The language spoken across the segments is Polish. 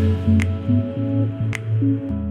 Thank you.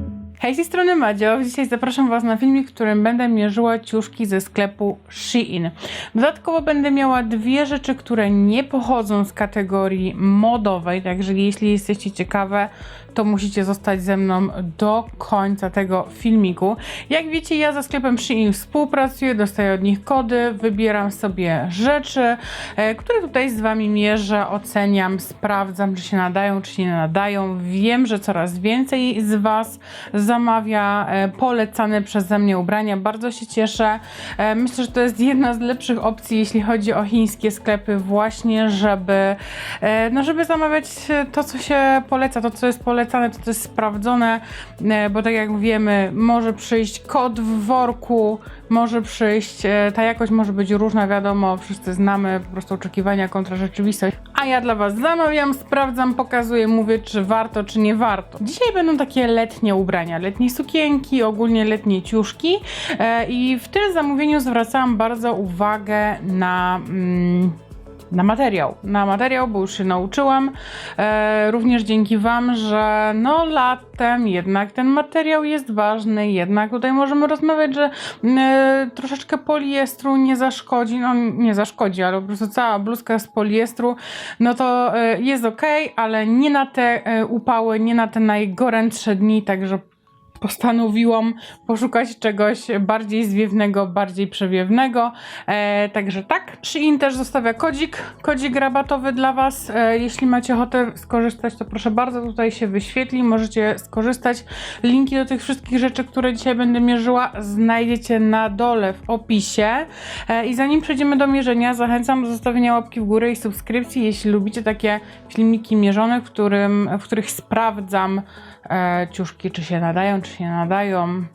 Hej, z tej strony Madzio. Dzisiaj zapraszam Was na filmik, w którym będę mierzyła ciuszki ze sklepu Shein. Dodatkowo będę miała dwie rzeczy, które nie pochodzą z kategorii modowej, także jeśli jesteście ciekawe, to musicie zostać ze mną do końca tego filmiku. Jak wiecie, ja ze sklepem Shein współpracuję, dostaję od nich kody, wybieram sobie rzeczy, e, które tutaj z Wami mierzę, oceniam, sprawdzam, czy się nadają, czy się nie nadają. Wiem, że coraz więcej z Was zamawia e, polecane przeze mnie ubrania. Bardzo się cieszę. E, Myślę, że to jest jedna z lepszych opcji, jeśli chodzi o chińskie sklepy, właśnie, żeby, e, no, żeby zamawiać to, co się poleca, to, co jest polecane, to, co jest sprawdzone, bo tak jak wiemy, może przyjść kod w worku, może przyjść, ta jakość może być różna, wiadomo, wszyscy znamy po prostu oczekiwania kontra rzeczywistość. A ja dla Was zamawiam, sprawdzam, pokazuję, mówię, czy warto, czy nie warto. Dzisiaj będą takie letnie ubrania, letnie sukienki, ogólnie letnie ciuszki e, i w tym zamówieniu zwracałam bardzo uwagę na... Mm, na materiał. Na materiał, bo już się nauczyłam. E, również dzięki Wam, że no latem jednak ten materiał jest ważny, jednak tutaj możemy rozmawiać, że e, troszeczkę poliestru nie zaszkodzi, no nie zaszkodzi, ale po prostu cała bluzka z poliestru, no to e, jest ok, ale nie na te e, upały, nie na te najgorętsze dni, także postanowiłam poszukać czegoś bardziej zwiewnego, bardziej przewiewnego. E, także tak. Shein też zostawia kodzik, kodzik rabatowy dla Was. E, jeśli macie ochotę skorzystać, to proszę bardzo, tutaj się wyświetli. Możecie skorzystać. Linki do tych wszystkich rzeczy, które dzisiaj będę mierzyła, znajdziecie na dole w opisie. E, I zanim przejdziemy do mierzenia, zachęcam do zostawienia łapki w górę i subskrypcji, jeśli lubicie takie filmiki mierzone, w, którym, w których sprawdzam e, ciuszki, czy się nadają, czy się nadają.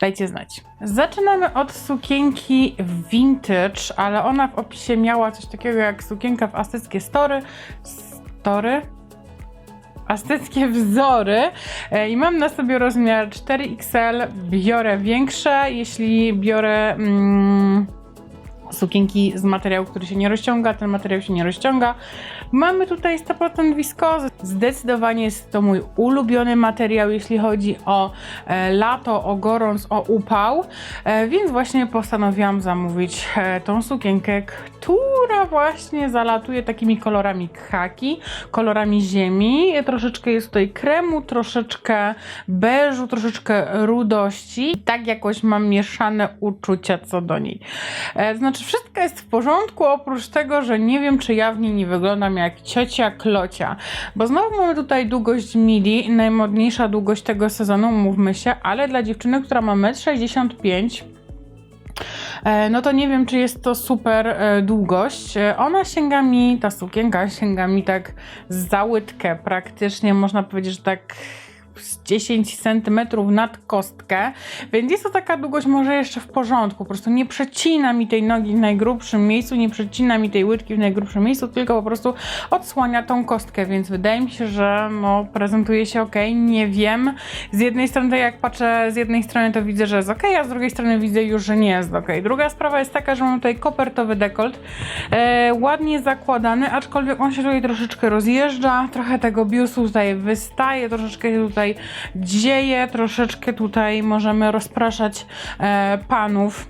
Dajcie znać. Zaczynamy od sukienki vintage, ale ona w opisie miała coś takiego jak sukienka w azteckie story. Story? Azteckie wzory E, i mam na sobie rozmiar 4XL. Biorę większe, jeśli biorę. Mm, sukienki z materiału, który się nie rozciąga, ten materiał się nie rozciąga. Mamy tutaj 100% wiskozy. Zdecydowanie jest to mój ulubiony materiał, jeśli chodzi o e, lato, o gorąc, o upał, e, więc właśnie postanowiłam zamówić e, tą sukienkę, która właśnie zalatuje takimi kolorami khaki, kolorami ziemi. Troszeczkę jest tutaj kremu, troszeczkę beżu, troszeczkę rudości. I tak jakoś mam mieszane uczucia co do niej. Znaczy, wszystko jest w porządku, oprócz tego, że nie wiem, czy ja w niej nie wyglądam jak ciocia klocia. Bo znowu mamy tutaj długość midi, najmodniejsza długość tego sezonu, mówmy się, ale dla dziewczyny, która ma 1,65 m, E, no to nie wiem, czy jest to super e, długość. E, Ona sięga mi, ta sukienka sięga mi tak za łydkę praktycznie, można powiedzieć, że tak 10 cm nad kostkę, więc jest to taka długość może jeszcze w porządku, po prostu nie przecina mi tej nogi w najgrubszym miejscu, nie przecina mi tej łydki w najgrubszym miejscu, tylko po prostu odsłania tą kostkę, więc wydaje mi się, że no, prezentuje się ok, nie wiem. Z jednej strony, tak jak patrzę z jednej strony, to widzę, że jest ok, a z drugiej strony widzę już, że nie jest ok. Druga sprawa jest taka, że mam tutaj kopertowy dekolt, e, ładnie zakładany, aczkolwiek on się tutaj troszeczkę rozjeżdża, trochę tego biusu tutaj wystaje, troszeczkę się tutaj dzieje, troszeczkę tutaj możemy rozpraszać e, panów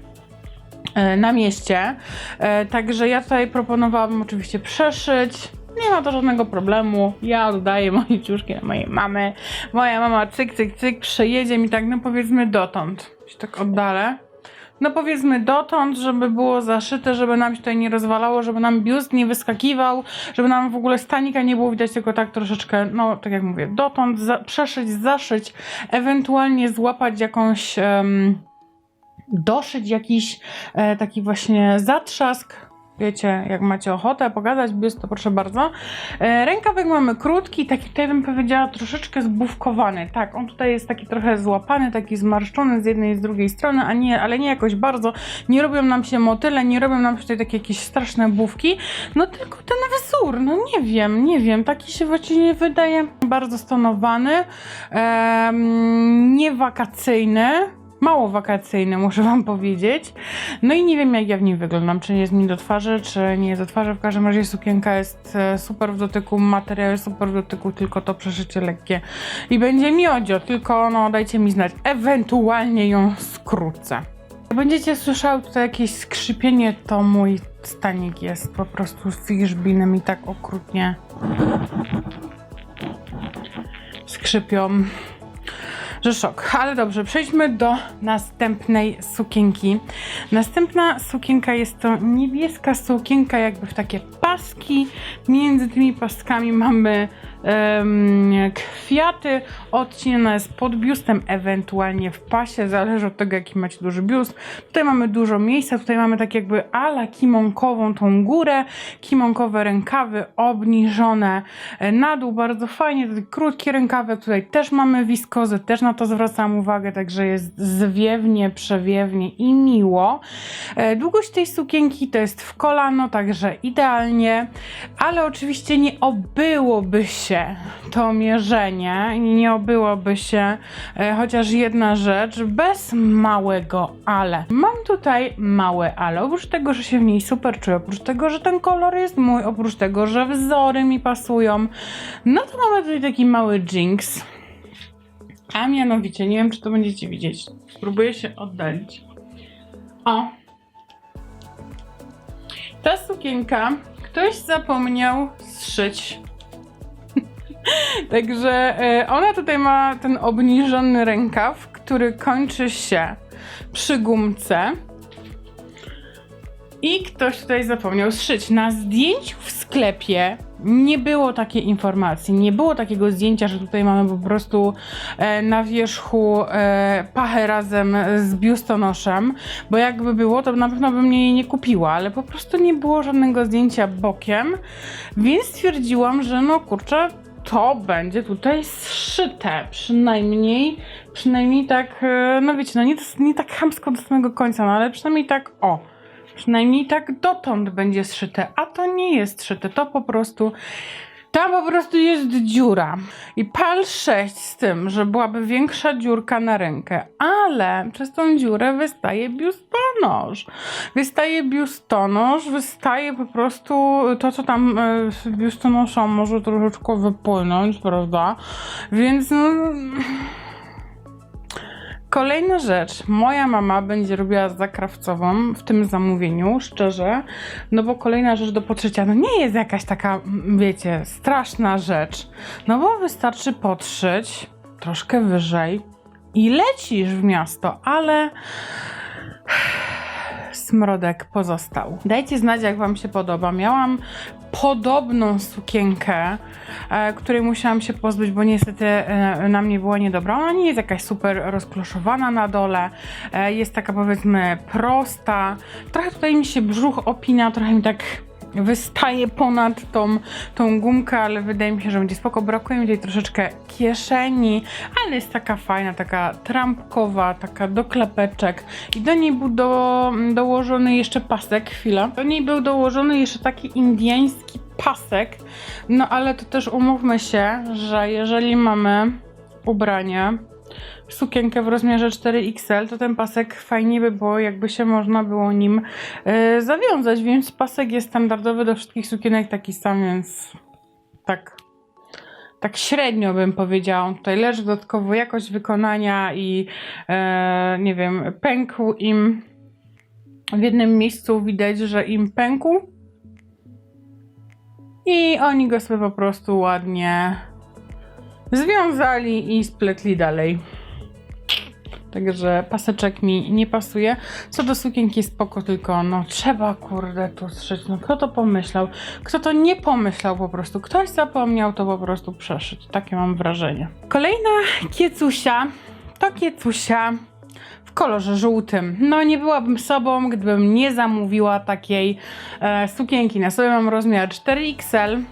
e, na mieście. E, także ja tutaj proponowałabym oczywiście przeszyć. Nie ma to żadnego problemu. Ja oddaję moje ciuszki na mojej mamy. Moja mama cyk, cyk, cyk przejedzie mi tak, no powiedzmy dotąd. Się tak oddalę. No powiedzmy dotąd, żeby było zaszyte, żeby nam się tutaj nie rozwalało, żeby nam biust nie wyskakiwał, żeby nam w ogóle stanika nie było widać, tylko tak troszeczkę, no tak jak mówię, dotąd za, przeszyć, zaszyć, ewentualnie złapać jakąś, em, doszyć jakiś e, taki właśnie zatrzask, wiecie, jak macie ochotę pogadać biust, to proszę bardzo. E, rękawek mamy krótki, taki tutaj bym powiedziała troszeczkę zbówkowany. Tak, on tutaj jest taki trochę złapany, taki zmarszczony z jednej i z drugiej strony, a nie, ale nie jakoś bardzo. Nie robią nam się motyle, nie robią nam się tutaj takie jakieś straszne bówki. No tylko ten wzór, no nie wiem, nie wiem, taki się właściwie wydaje bardzo stonowany, em, niewakacyjny. Mało wakacyjny, muszę Wam powiedzieć. No i nie wiem, jak ja w nim wyglądam. Czy jest mi do twarzy, czy nie jest do twarzy. W każdym razie sukienka jest e, super w dotyku, materiał jest super w dotyku, tylko to przeszycie lekkie. I będzie miodzio, tylko no dajcie mi znać. Ewentualnie ją skrócę. Jak będziecie słyszały tutaj jakieś skrzypienie, to mój stanik jest po prostu fiszbinem i tak okrutnie skrzypią że szok. Ale dobrze, przejdźmy do następnej sukienki. Następna sukienka jest to niebieska sukienka, jakby w takie paski. Między tymi paskami mamy kwiaty. Odcinana jest pod biustem, ewentualnie w pasie, zależy od tego, jaki macie duży biust. Tutaj mamy dużo miejsca, tutaj mamy tak jakby ala kimonkową tą górę, kimonkowe rękawy obniżone e, na dół, bardzo fajnie, tutaj krótkie rękawy, tutaj też mamy wiskozę, też na to zwracam uwagę, także jest zwiewnie, przewiewnie i miło. E, Długość tej sukienki to jest w kolano, także idealnie, ale oczywiście nie obyłoby się to mierzenie, i nie obyłoby się e, chociaż jedna rzecz bez małego ale. Mam tutaj małe ale, oprócz tego, że się w niej super czuję, oprócz tego, że ten kolor jest mój, oprócz tego, że wzory mi pasują, no to mamy tutaj taki mały jinx. A mianowicie, nie wiem czy to będziecie widzieć. Spróbuję się oddalić. O. Ta sukienka ktoś zapomniał zszyć. Także e, ona tutaj ma ten obniżony rękaw, który kończy się przy gumce. I ktoś tutaj zapomniał zszyć. Na zdjęciu w sklepie nie było takiej informacji. Nie było takiego zdjęcia, że tutaj mamy po prostu e, na wierzchu e, pachę razem z biustonoszem, bo jakby było, to na pewno bym jej nie kupiła, ale po prostu nie było żadnego zdjęcia bokiem, więc stwierdziłam, że no kurczę, to będzie tutaj zszyte, przynajmniej, przynajmniej tak, e, no wiecie, no nie, nie tak chamsko do samego końca, no ale przynajmniej tak, o, Przynajmniej tak dotąd będzie zszyte, a to nie jest szyte, to po prostu. Tam po prostu jest dziura. I pal 6 z tym, że byłaby większa dziurka na rękę, ale przez tą dziurę wystaje biustonosz. Wystaje biustonosz, wystaje po prostu to, co tam e, z biustonoszą może troszeczkę wypłynąć, prawda? Więc no, Kolejna rzecz. Moja mama będzie robiła zakrawcową w tym zamówieniu, szczerze. No bo kolejna rzecz do podszycia, no nie jest jakaś taka, wiecie, straszna rzecz. No bo wystarczy podszyć troszkę wyżej i lecisz w miasto, ale smrodek pozostał. Dajcie znać, jak Wam się podoba. Miałam podobną sukienkę, e, której musiałam się pozbyć, bo niestety e, na mnie była niedobra. Ona nie jest jakaś super rozkloszowana na dole, e, jest taka powiedzmy prosta. Trochę tutaj mi się brzuch opina, trochę mi tak wystaje ponad tą, tą gumkę, ale wydaje mi się, że będzie spoko. Brakuje mi tutaj troszeczkę kieszeni, ale jest taka fajna, taka trampkowa, taka do klapeczek i do niej był do, dołożony jeszcze pasek, chwila. Do niej był dołożony jeszcze taki indyjski pasek, no ale to też umówmy się, że jeżeli mamy ubranie sukienkę w rozmiarze 4XL, to ten pasek fajnie by było, jakby się można było nim e, zawiązać, więc pasek jest standardowy do wszystkich sukienek taki sam, więc tak tak średnio bym powiedziała. Tutaj leży dodatkowo jakość wykonania i e, nie wiem, pękł im w jednym miejscu widać, że im pękł i oni go sobie po prostu ładnie związali i spletli dalej. Także paseczek mi nie pasuje. Co do sukienki spoko, tylko no trzeba kurde tu zszyć. No kto to pomyślał? Kto to nie pomyślał po prostu? Ktoś zapomniał to po prostu przeszyć. Takie mam wrażenie. Kolejna kiecusia to kiecusia w kolorze żółtym. No nie byłabym sobą, gdybym nie zamówiła takiej e, sukienki. Na sobie mam rozmiar 4XL.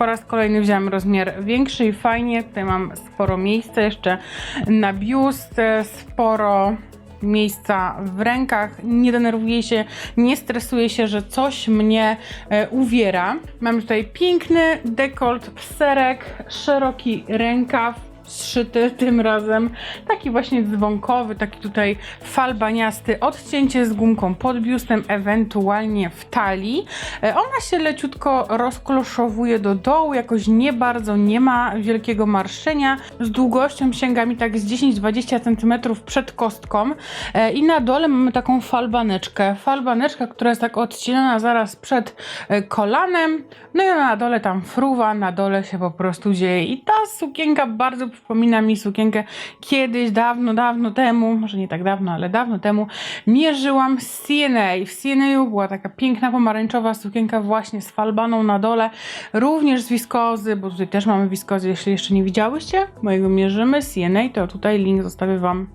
Po raz kolejny wziąłem rozmiar większy i fajnie. Tutaj mam sporo miejsca jeszcze na biust, e, sporo miejsca w rękach. Nie denerwuję się, nie stresuję się, że coś mnie e, uwiera. Mam tutaj piękny dekolt, pserek, szeroki rękaw, zszyty tym razem. Taki właśnie dzwonkowy, taki tutaj falbaniasty, odcięcie z gumką pod biustem, ewentualnie w talii. E, Ona się leciutko rozkloszowuje do dołu, jakoś nie bardzo, nie ma wielkiego marszczenia. Z długością sięga mi tak z 10-20 cm przed kostką E, i na dole mamy taką falbaneczkę. Falbaneczka, która jest tak odcinana zaraz przed e, kolanem. No i na dole tam fruwa, na dole się po prostu dzieje. I ta sukienka bardzo przypomina mi sukienkę kiedyś, dawno, dawno temu, może nie tak dawno, ale dawno temu, mierzyłam z CNA. W CNA była taka piękna pomarańczowa sukienka właśnie z falbaną na dole, również z wiskozy, bo tutaj też mamy wiskozy, jeśli jeszcze nie widziałyście mojego mierzymy CNA, to tutaj link zostawię Wam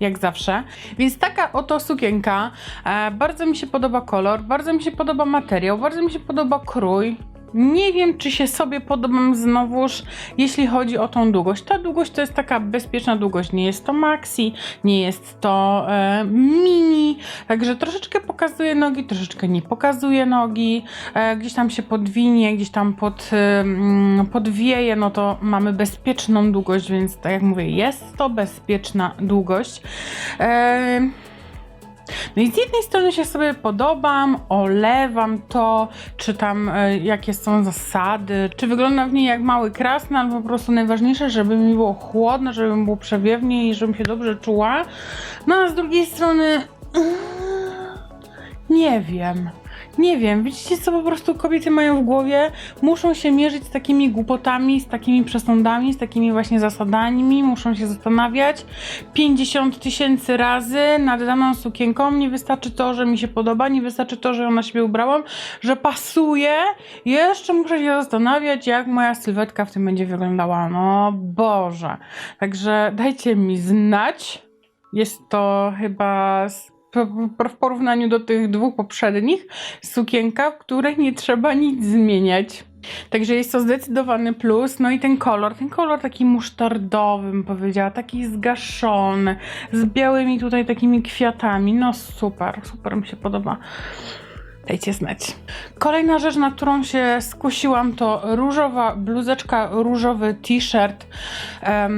jak zawsze. Więc taka oto sukienka. E, bardzo mi się podoba kolor, bardzo mi się podoba materiał, bardzo mi się podoba krój. Nie wiem, czy się sobie podobam znowuż, jeśli chodzi o tą długość. Ta długość to jest taka bezpieczna długość. Nie jest to maxi, nie jest to e, mini, także troszeczkę pokazuje nogi, troszeczkę nie pokazuje nogi. E, gdzieś tam się podwinie, gdzieś tam pod, e, mm, podwieje, no to mamy bezpieczną długość, więc tak jak mówię, jest to bezpieczna długość. E, no i z jednej strony się sobie podobam, olewam to, czy tam e, jakie są zasady, czy wygląda w niej jak mały krasny, ale po prostu najważniejsze, żeby mi było chłodno, żeby mi było przewiewnie i żebym się dobrze czuła. No a z drugiej strony nie wiem. Nie wiem, widzicie co po prostu kobiety mają w głowie? Muszą się mierzyć z takimi głupotami, z takimi przesądami, z takimi właśnie zasadami, muszą się zastanawiać 50 tysięcy razy nad daną sukienką. Nie wystarczy to, że mi się podoba, nie wystarczy to, że ją na siebie ubrałam, że pasuje. Jeszcze muszę się zastanawiać, jak moja sylwetka w tym będzie wyglądała. No Boże. Także dajcie mi znać. Jest to chyba po- w porównaniu do tych dwóch poprzednich sukienka, w której nie trzeba nic zmieniać. Także jest to zdecydowany plus. No i ten kolor, ten kolor taki musztardowy, bym powiedziała, taki zgaszony, z białymi tutaj takimi kwiatami. No super, super mi się podoba. Dajcie znać. Kolejna rzecz, na którą się skusiłam, to różowa bluzeczka, różowy t-shirt. E,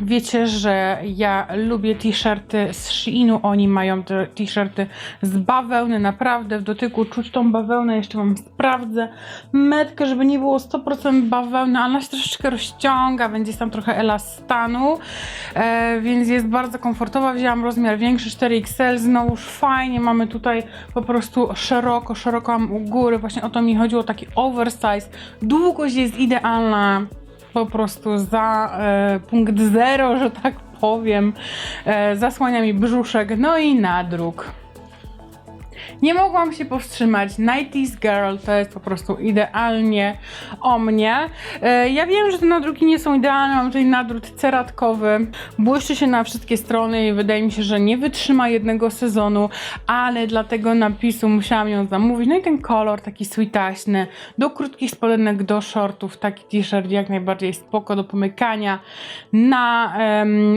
wiecie, że ja lubię t-shirty z Sheinu. Oni mają te t-shirty z bawełny. Naprawdę w dotyku czuć tą bawełnę. Jeszcze wam sprawdzę metkę, żeby nie było 100% bawełny, ale ona się troszeczkę rozciąga, będzie tam trochę elastanu, e, więc jest bardzo komfortowa. Wzięłam rozmiar większy 4XL, znowuż fajnie. Mamy tutaj po prostu szeroko, szeroko mam u góry. Właśnie o to mi chodziło, taki oversize. Długość jest idealna po prostu za e, punkt zero, że tak powiem. E, zasłania mi brzuszek, no i nadruk. Nie mogłam się powstrzymać. 90s Girl to jest po prostu idealnie o mnie. E, Ja wiem, że te nadruki nie są idealne. Mam tutaj nadruk ceratkowy. Błyszczy się na wszystkie strony i wydaje mi się, że nie wytrzyma jednego sezonu, ale dla tego napisu musiałam ją zamówić. No i ten kolor taki sweetaśny, do krótkich spodenek, do shortów. Taki t-shirt jak najbardziej spoko do pomykania na,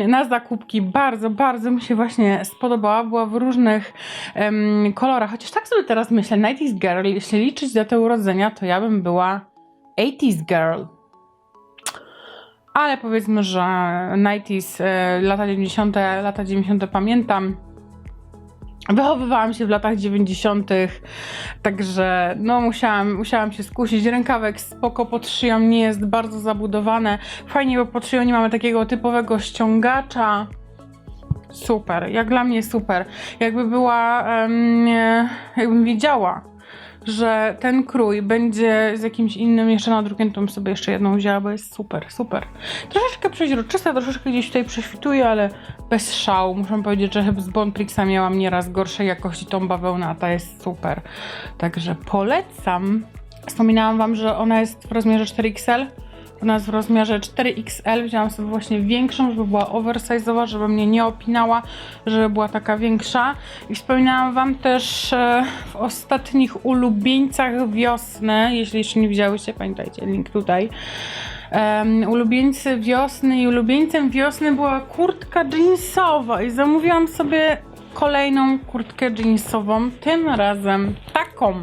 na zakupki. Bardzo, bardzo mi się właśnie spodobała. Była w różnych em, kolorach. Chociaż tak sobie teraz myślę, 90s Girl, jeśli liczyć datę urodzenia, to ja bym była 80s Girl. Ale powiedzmy, że 90s, e, lata 90., lata 90. pamiętam. Wychowywałam się w latach 90., także no musiałam, musiałam się skusić. Rękawek spoko pod szyją, nie jest bardzo zabudowane. Fajnie, bo pod szyją nie mamy takiego typowego ściągacza. Super, jak dla mnie super. Jakby była, jakbym wiedziała, że ten krój będzie z jakimś innym jeszcze nadrukiem, to bym sobie jeszcze jedną wzięła, bo jest super, super. Troszeczkę przeźroczysta, troszeczkę gdzieś tutaj prześwituje, ale bez szału. Muszę powiedzieć, że z Bonprixa miałam nieraz gorszej jakości tą bawełnę, a ta jest super. Także polecam. Wspominałam wam, że ona jest w rozmiarze 4XL. Ona jest w rozmiarze 4XL. Wzięłam sobie właśnie większą, żeby była oversize'owa, żeby mnie nie opinała, żeby była taka większa. I wspominałam Wam też e, w ostatnich ulubieńcach wiosny, jeśli jeszcze nie widziałyście, pamiętajcie, link tutaj. Um, ulubieńcy wiosny i ulubieńcem wiosny była kurtka jeansowa i zamówiłam sobie kolejną kurtkę jeansową, tym razem taką.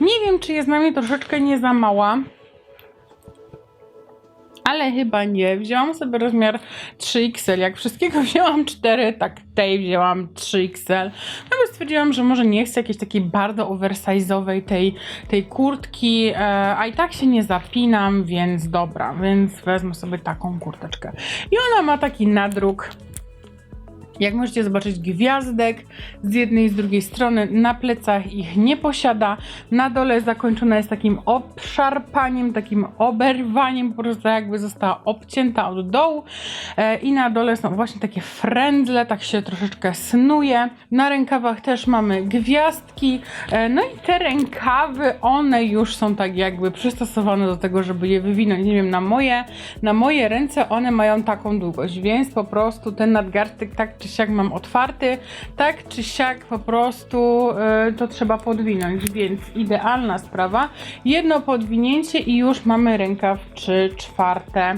Nie wiem, czy jest na mnie troszeczkę nie za mała, Ale chyba nie. Wzięłam sobie rozmiar 3XL. Jak wszystkiego wzięłam 4, tak tej wzięłam 3XL. No bo stwierdziłam, że może nie chcę jakiejś takiej bardzo oversize'owej tej, tej kurtki, e, a i tak się nie zapinam, więc dobra, więc wezmę sobie taką kurteczkę. I ona ma taki nadruk jak możecie zobaczyć, gwiazdek z jednej i z drugiej strony, na plecach ich nie posiada. Na dole zakończona jest takim obszarpaniem, takim oberwaniem, po prostu jakby została obcięta od dołu. E, I na dole są właśnie takie frędzle, tak się troszeczkę snuje. Na rękawach też mamy gwiazdki. E, no i te rękawy, one już są tak jakby przystosowane do tego, żeby je wywinąć. Nie wiem, na moje, na moje ręce one mają taką długość, więc po prostu ten nadgarstek tak czy siak mam otwarty, tak czy siak po prostu y, to trzeba podwinąć, więc idealna sprawa. Jedno podwinięcie i już mamy rękaw 3 czwarte.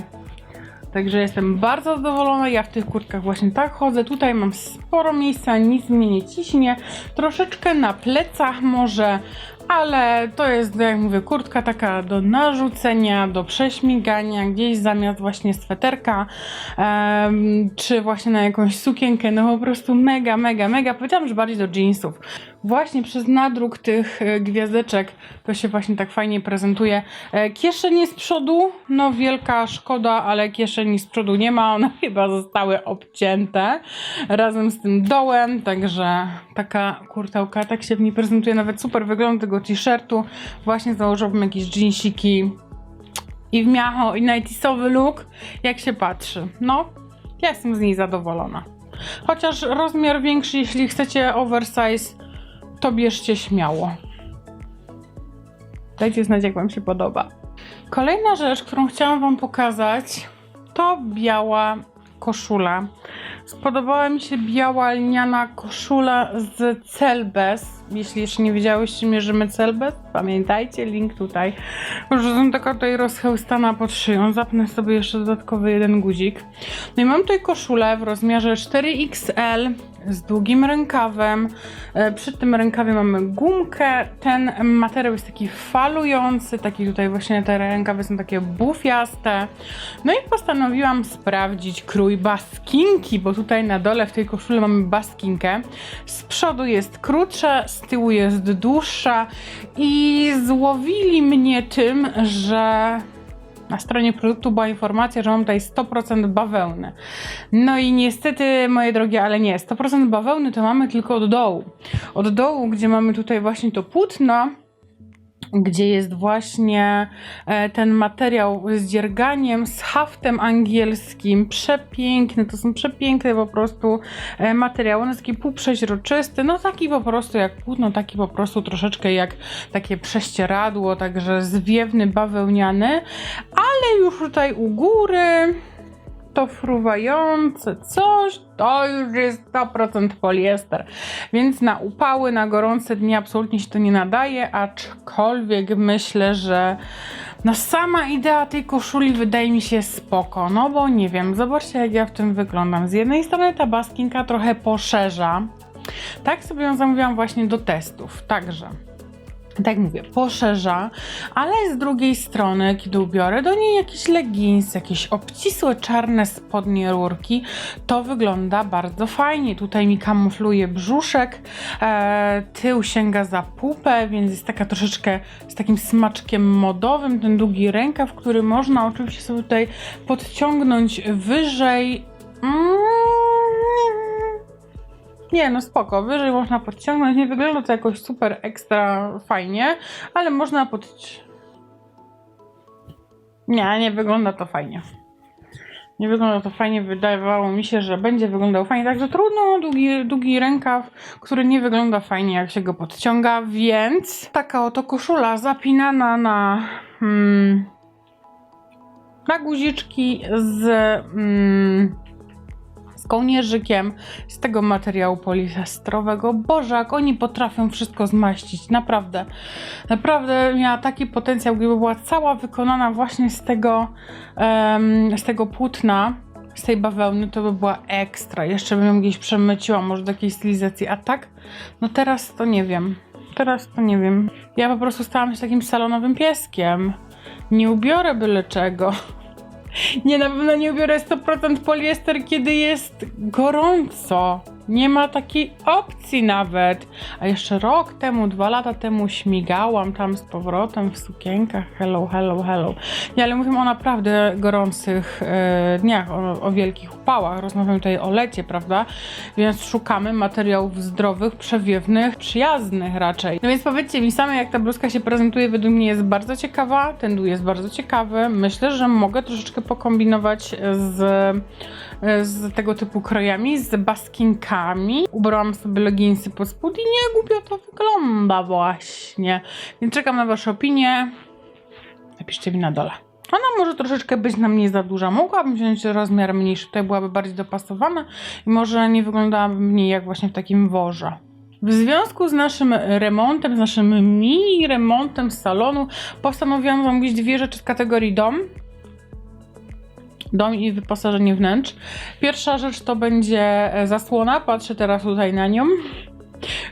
Także jestem bardzo zadowolona. Ja w tych kurtkach właśnie tak chodzę. Tutaj mam sporo miejsca, nic mnie nie ciśnie. Troszeczkę na plecach może, ale to jest, jak mówię, kurtka taka do narzucenia, do prześmigania, gdzieś zamiast właśnie sweterka, em, czy właśnie na jakąś sukienkę. No po prostu mega, mega, mega. Powiedziałam, że bardziej do jeansów. Właśnie przez nadruk tych e, gwiazdeczek to się właśnie tak fajnie prezentuje. E, Kieszenie z przodu, no wielka szkoda, ale kieszeni z przodu nie ma. One chyba zostały obcięte razem z tym dołem, także taka kurtałka tak się w niej prezentuje. Nawet super wygląda tego t-shirtu. Właśnie założyłabym jakieś jeansiki i w miacho i nightisowy look, jak się patrzy. No, ja jestem z niej zadowolona. Chociaż rozmiar większy, jeśli chcecie oversize, to bierzcie śmiało. Dajcie znać, jak Wam się podoba. Kolejna rzecz, którą chciałam Wam pokazać, to biała koszula. Spodobała mi się biała lniana koszula z Celbes. Jeśli jeszcze nie wiedziałyście, mierzymy Celbes, pamiętajcie, link tutaj. Że są taka tutaj rozchełstana pod szyją. Zapnę sobie jeszcze dodatkowy jeden guzik. No i mam tutaj koszulę w rozmiarze 4XL z długim rękawem. E, Przy tym rękawie mamy gumkę. Ten materiał jest taki falujący, taki tutaj właśnie te rękawy są takie bufiaste. No i postanowiłam sprawdzić krój baskinki, bo tutaj na dole w tej koszuli mamy baskinkę. Z przodu jest krótsza, z tyłu jest dłuższa i złowili mnie tym, że na stronie produktu była informacja, że mam tutaj 100% bawełny. No i niestety, moje drogie, ale nie, 100% bawełny to mamy tylko od dołu. Od dołu, gdzie mamy tutaj właśnie to płótno, gdzie jest właśnie e, ten materiał z dzierganiem, z haftem angielskim, przepiękny, to są przepiękne po prostu e, materiały, on jest taki półprzeźroczysty, no taki po prostu jak płótno, taki po prostu troszeczkę jak takie prześcieradło, także zwiewny, bawełniany, ale już tutaj u góry to fruwające coś, to już jest 100% poliester. Więc na upały, na gorące dni absolutnie się to nie nadaje, aczkolwiek myślę, że no sama idea tej koszuli wydaje mi się spoko, no bo nie wiem, zobaczcie jak ja w tym wyglądam. Z jednej strony ta baskinka trochę poszerza, tak sobie ją zamówiłam właśnie do testów, także tak jak mówię, poszerza, ale z drugiej strony, kiedy ubiorę do niej jakiś leggings, jakieś obcisłe czarne spodnie rurki, to wygląda bardzo fajnie. Tutaj mi kamufluje brzuszek, e, tył sięga za pupę, więc jest taka troszeczkę z takim smaczkiem modowym, ten długi rękaw, który można oczywiście sobie tutaj podciągnąć wyżej. Mm. Nie, no spoko, wyżej można podciągnąć, nie wygląda to jakoś super ekstra fajnie, ale można pod... Nie, nie wygląda to fajnie. Nie wygląda to fajnie, wydawało mi się, że będzie wyglądał fajnie, także trudno, długi, długi rękaw, który nie wygląda fajnie jak się go podciąga, więc taka oto koszula zapinana na... Hmm, na guziczki z... Hmm, kołnierzykiem z tego materiału poliestrowego. Boże, jak oni potrafią wszystko zmaścić, naprawdę. Naprawdę miała taki potencjał, gdyby była cała wykonana właśnie z tego, em, z tego płótna, z tej bawełny, to by była ekstra. Jeszcze bym ją gdzieś przemyciła, może do jakiejś stylizacji, a tak? No teraz to nie wiem. Teraz to nie wiem. Ja po prostu stałam się takim salonowym pieskiem. Nie ubiorę byle czego. Nie, na pewno nie ubiorę 100% poliester, kiedy jest gorąco. Nie ma takiej opcji nawet. A jeszcze rok temu, dwa lata temu śmigałam tam z powrotem w sukienkach. Hello, hello, hello. Nie, ale mówimy o naprawdę gorących e, dniach, o, o wielkich upałach. Rozmawiamy tutaj o lecie, prawda? Więc szukamy materiałów zdrowych, przewiewnych, przyjaznych raczej. No więc powiedzcie mi same, jak ta bluzka się prezentuje. Według mnie jest bardzo ciekawa. Ten dół jest bardzo ciekawy. Myślę, że mogę troszeczkę pokombinować z z tego typu krojami, z baskinkami. Ubrałam sobie leginsy pod spód i nie głupio to wygląda właśnie. Więc czekam na wasze opinie. Napiszcie mi na dole. Ona może troszeczkę być na mnie za duża. Mogłabym wziąć rozmiar mniejszy, tutaj byłaby bardziej dopasowana i może nie wyglądałaby mniej jak właśnie w takim worze. W związku z naszym remontem, z naszym mini remontem salonu, postanowiłam zamówić dwie rzeczy z kategorii dom dom i wyposażenie wnętrz. Pierwsza rzecz to będzie e, zasłona, patrzę teraz tutaj na nią.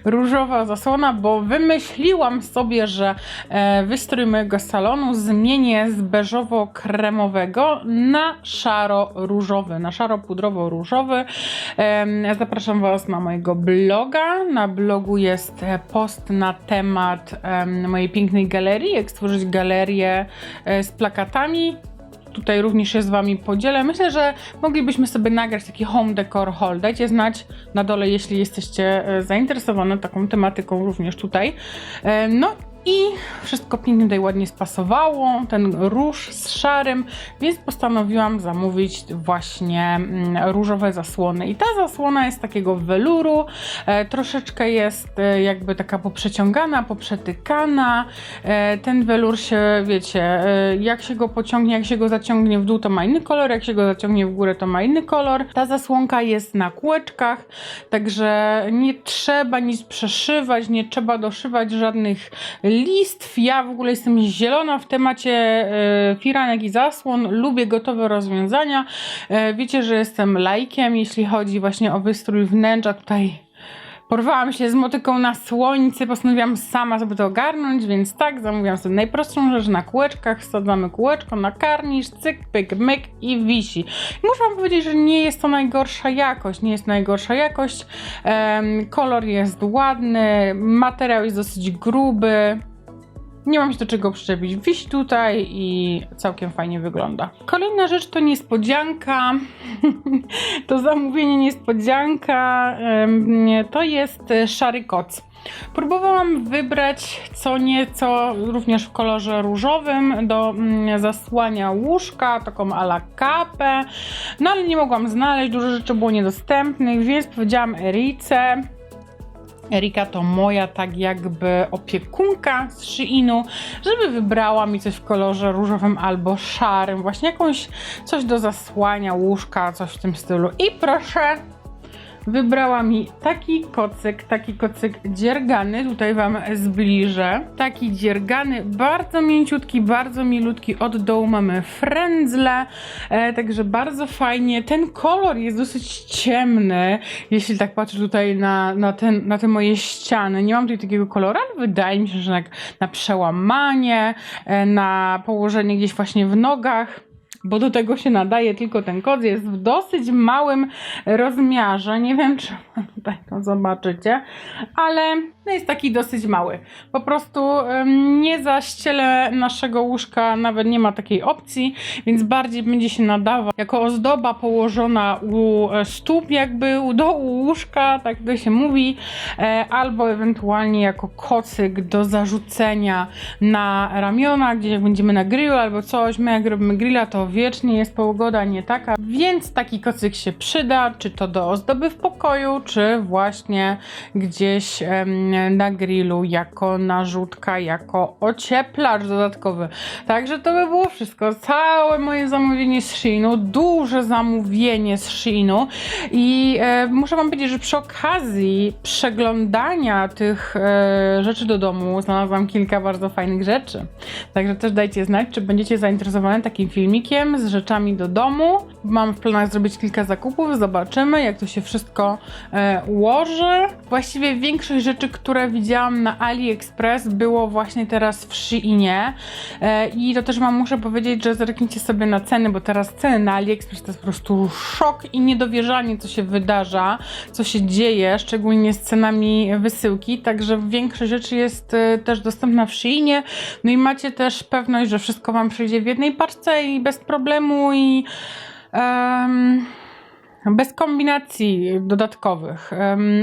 Różowa zasłona, bo wymyśliłam sobie, że e, wystrój mojego salonu zmienię z beżowo-kremowego na szaro-różowy, na szaro-pudrowo-różowy. Zapraszam Was na mojego bloga. Na blogu jest post na temat mojej pięknej galerii, jak stworzyć galerię e, z plakatami tutaj również się z Wami podzielę. Myślę, że moglibyśmy sobie nagrać taki home decor haul. Dajcie znać na dole, jeśli jesteście e, zainteresowane taką tematyką również tutaj. E, no i wszystko pięknie tutaj ładnie spasowało, ten róż z szarym, więc postanowiłam zamówić właśnie mm, różowe zasłony. I ta zasłona jest takiego weluru, e, troszeczkę jest e, jakby taka poprzeciągana, poprzetykana. E, ten welur się, wiecie, jak się go pociągnie, jak się go zaciągnie w dół, to ma inny kolor, jak się go zaciągnie w górę, to ma inny kolor. Ta zasłonka jest na kółeczkach, także nie trzeba nic przeszywać, nie trzeba doszywać żadnych listw. Ja w ogóle jestem zielona w temacie e, firanek i zasłon. Lubię gotowe rozwiązania. E, wiecie, że jestem lajkiem, jeśli chodzi właśnie o wystrój wnętrza. Tutaj Porwałam się z motyką na słońce, postanowiłam sama sobie to ogarnąć, więc tak, zamówiłam sobie najprostszą rzecz na kółeczkach, wsadzamy kółeczko na karnisz, cyk, pyk, myk i wisi. I muszę wam powiedzieć, że nie jest to najgorsza jakość, nie jest najgorsza jakość, kolor jest ładny, materiał jest dosyć gruby, nie mam się do czego przyczepić. Wisi tutaj i całkiem fajnie wygląda. Kolejna rzecz to niespodzianka. to zamówienie niespodzianka. To jest e, szary koc. Próbowałam wybrać co nieco również w kolorze różowym do mm, zasłania łóżka, taką ala kapę, no ale nie mogłam znaleźć, dużo rzeczy było niedostępnych, więc powiedziałam Erice, Erika to moja tak jakby opiekunka z Sheinu, żeby wybrała mi coś w kolorze różowym albo szarym, właśnie jakąś coś do zasłania łóżka, coś w tym stylu. I proszę, wybrała mi taki kocyk, taki kocyk dziergany, tutaj wam zbliżę. Taki dziergany, bardzo mięciutki, bardzo milutki, od dołu mamy frędzle, e, także bardzo fajnie. Ten kolor jest dosyć ciemny, jeśli tak patrzę tutaj na, na, ten, na te moje ściany. Nie mam tutaj takiego koloru, ale wydaje mi się, że na, na przełamanie, e, na położenie gdzieś właśnie w nogach bo do tego się nadaje tylko ten kod, jest w dosyć małym rozmiarze. Nie wiem, czy tutaj to zobaczycie, ale no jest taki dosyć mały. Po prostu nie za ściele naszego łóżka nawet nie ma takiej opcji, więc bardziej będzie się nadawał jako ozdoba położona u e, stóp, jakby u dołu łóżka, tak to się mówi, e, albo ewentualnie jako kocyk do zarzucenia na ramiona, gdzie jak będziemy na grillu albo coś. My jak robimy grilla, to wiecznie jest pogoda nie taka, więc taki kocyk się przyda, czy to do ozdoby w pokoju, czy właśnie gdzieś em, na grillu jako narzutka, jako ocieplacz dodatkowy. Także to by było wszystko. Całe moje zamówienie z Sheinu, duże zamówienie z Sheinu i e, muszę wam powiedzieć, że przy okazji przeglądania tych e, rzeczy do domu znalazłam kilka bardzo fajnych rzeczy. Także też dajcie znać, czy będziecie zainteresowane takim filmikiem z rzeczami do domu. Mam w planach zrobić kilka zakupów, zobaczymy jak to się wszystko e, ułoży. Właściwie większość rzeczy, widziałam na AliExpress było właśnie teraz w Sheinie e, i to też wam muszę powiedzieć, że zerknijcie sobie na ceny, bo teraz ceny na AliExpress to jest po prostu szok i niedowierzanie co się wydarza, co się dzieje, szczególnie z cenami wysyłki, także większość rzeczy jest e, też dostępna w Sheinie, no i macie też pewność, że wszystko wam przyjdzie w jednej paczce i bez problemu i em, bez kombinacji dodatkowych.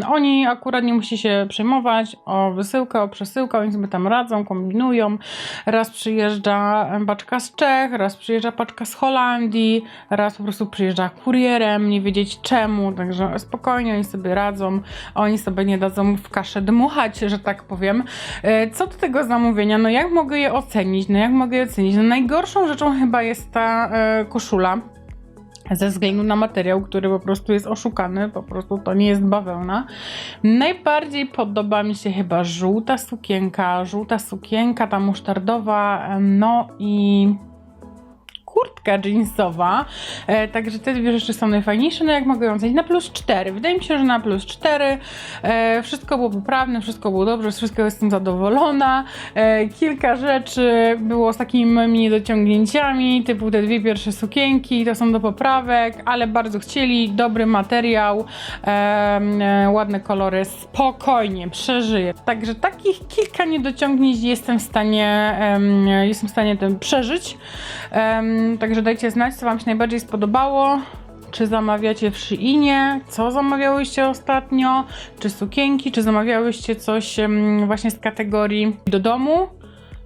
Oni akurat nie musi się przejmować o wysyłkę, o przesyłkę, oni sobie tam radzą, kombinują. Raz przyjeżdża paczka z Czech, raz przyjeżdża paczka z Holandii, raz po prostu przyjeżdża kurierem, nie wiedzieć czemu, także spokojnie oni sobie radzą, oni sobie nie dadzą w kaszę dmuchać, że tak powiem. E, Co do tego zamówienia, no jak mogę je ocenić? No jak mogę je ocenić? No najgorszą rzeczą chyba jest ta e, koszula ze względu na materiał, który po prostu jest oszukany, po prostu to nie jest bawełna. Najbardziej podoba mi się chyba żółta sukienka, żółta sukienka, ta musztardowa, no i kurtka jeansowa, e, także te dwie rzeczy są najfajniejsze, no jak mogę ją? Na plus 4, wydaje mi się, że na plus 4, e, wszystko było poprawne, wszystko było dobrze, z wszystkiego jestem zadowolona, e, kilka rzeczy było z takimi niedociągnięciami, typu te dwie pierwsze sukienki, to są do poprawek, ale bardzo chcieli, dobry materiał, e, ładne kolory, spokojnie, przeżyję. Także takich kilka niedociągnięć jestem w stanie, em, jestem w stanie tym przeżyć. Em, także dajcie znać, co Wam się najbardziej spodobało. Czy zamawiacie w Sheinie? Co zamawiałyście ostatnio? Czy sukienki? Czy zamawiałyście coś właśnie z kategorii do domu?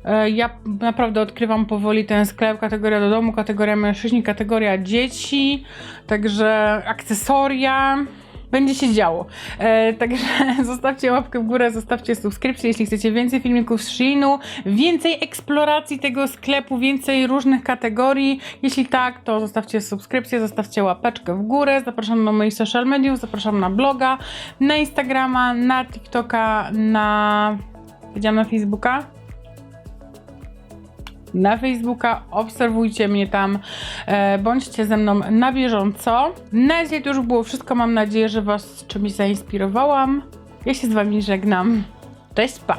E, Ja naprawdę odkrywam powoli ten sklep, kategoria do domu, kategoria mężczyźni, kategoria dzieci, także akcesoria. Będzie się działo. E, także zostawcie łapkę w górę, zostawcie subskrypcję, jeśli chcecie więcej filmików z Sheinu, więcej eksploracji tego sklepu, więcej różnych kategorii. Jeśli tak, to zostawcie subskrypcję, zostawcie łapeczkę w górę. Zapraszam do moich social mediów, zapraszam na bloga, na Instagrama, na TikToka, na... Powiedziałam na Facebooka? Na Facebooka, obserwujcie mnie tam, e, bądźcie ze mną na bieżąco. Na dzisiaj to już było wszystko, mam nadzieję, że Was czymś zainspirowałam. Ja się z Wami żegnam. Cześć, pa!